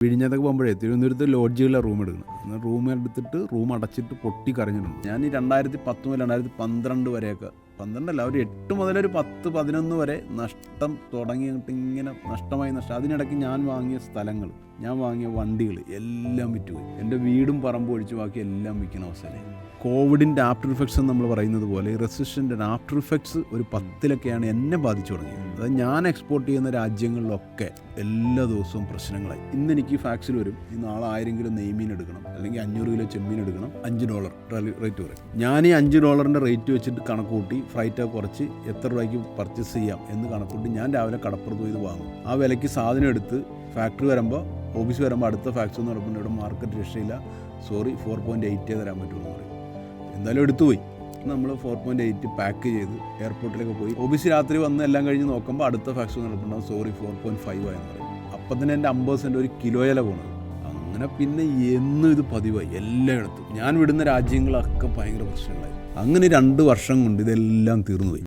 വിഴിഞ്ഞത്തൊക്കെ പോകുമ്പോഴേ തിരുവനന്തപുരത്ത് ലോഡ്ജുകളിലെ റൂം എടുക്കണം എന്നാൽ റൂം എടുത്തിട്ട് റൂം അടച്ചിട്ട് പൊട്ടി കരഞ്ഞിട്ടുണ്ട്. ഞാൻ ഈ രണ്ടായിരത്തി പത്ത് മുതൽ രണ്ടായിരത്തി പന്ത്രണ്ട് വരെയൊക്കെ പന്ത്രണ്ടല്ല ഒരു എട്ട് മുതൽ ഒരു പത്ത് പതിനൊന്ന് വരെ നഷ്ടം തുടങ്ങിയിട്ട് ഇങ്ങനെ നഷ്ടമായി നഷ്ടം. അതിനിടയ്ക്ക് ഞാൻ വാങ്ങിയ സ്ഥലങ്ങൾ ഞാൻ വാങ്ങിയ വണ്ടികൾ എല്ലാം വിറ്റുപോയി. എന്റെ വീടും പറമ്പും ഒഴിച്ച് ബാക്കി എല്ലാം വിൽക്കുന്ന അവസ്ഥയിലായി. കോവിഡിന്റെ ആഫ്റ്റർ ഇഫക്ട്സ് നമ്മൾ പറയുന്നത് പോലെ റെസിസ്റ്റന്റെ ആഫ്റ്റർ ഇഫക്ട്സ് ഒരു പത്തിലൊക്കെയാണ് എന്നെ ബാധിച്ചു തുടങ്ങിയത്. അതായത് ഞാൻ എക്സ്പോർട്ട് ചെയ്യുന്ന രാജ്യങ്ങളിലൊക്കെ എല്ലാ ദിവസവും പ്രശ്നങ്ങളായി. ഇന്ന് എനിക്ക് ഫാക്സിൽ വരും. ഈ നാളെ ആയിരം കിലോ നെയ്മീൻ എടുക്കണം അല്ലെങ്കിൽ അഞ്ഞൂറ് കിലോ ചെമ്മീൻ എടുക്കണം അഞ്ച് ഡോളർ റേറ്റ് പറയും. ഞാൻ ഈ അഞ്ച് ഡോളറിന്റെ റേറ്റ് വെച്ചിട്ട് കണക്ക് കൂട്ടി ഫ്ലൈറ്റ് കുറച്ച് എത്ര രൂപയ്ക്ക് പർച്ചേസ് ചെയ്യാം എന്ന് കണക്കൂട്ടി ഞാൻ രാവിലെ കടപ്പുറത്ത് പോയി വാങ്ങും. ആ വിലയ്ക്ക് സാധനം എടുത്ത് ഫാക്ടറി വരുമ്പോൾ ഓഫീസ് വരുമ്പോൾ അടുത്ത ഫാക്ടറി എന്ന് പറയുമ്പോൾ ഇവിടെ മാർക്കറ്റ് രക്ഷയില്ല. സോറി ഫോർ പോയിന്റ് എയ്റ്റേ തരാൻ പറ്റുള്ളൂ എന്ന് പറയും. എന്തായാലും എടുത്തു പോയി. നമ്മൾ ഫോർ പോയിന്റ് എയ്റ്റ് പാക്ക് ചെയ്ത് എയർപോർട്ടിലേക്ക് പോയി. ഓഫീസ് രാത്രി വന്ന് എല്ലാം കഴിഞ്ഞ് നോക്കുമ്പോൾ അടുത്ത ഫാക്ടറി നടക്കുന്നുണ്ടാവും സോറി ഫോർ പോയിന്റ് ഫൈവ് ആയെന്ന് പറയും. അപ്പം തന്നെ എന്റെ അമ്പത് സെന്റ് ഒരു കിലോയില പോണത്. അങ്ങനെ പിന്നെ എന്നും ഇത് പതിവായി. എല്ലായിടത്തും ഞാൻ വിടുന്ന രാജ്യങ്ങളൊക്കെ ഭയങ്കര പ്രശ്നങ്ങളായി. അങ്ങനെ രണ്ട് വർഷം കൊണ്ട് ഇതെല്ലാം തീർന്നുപോയി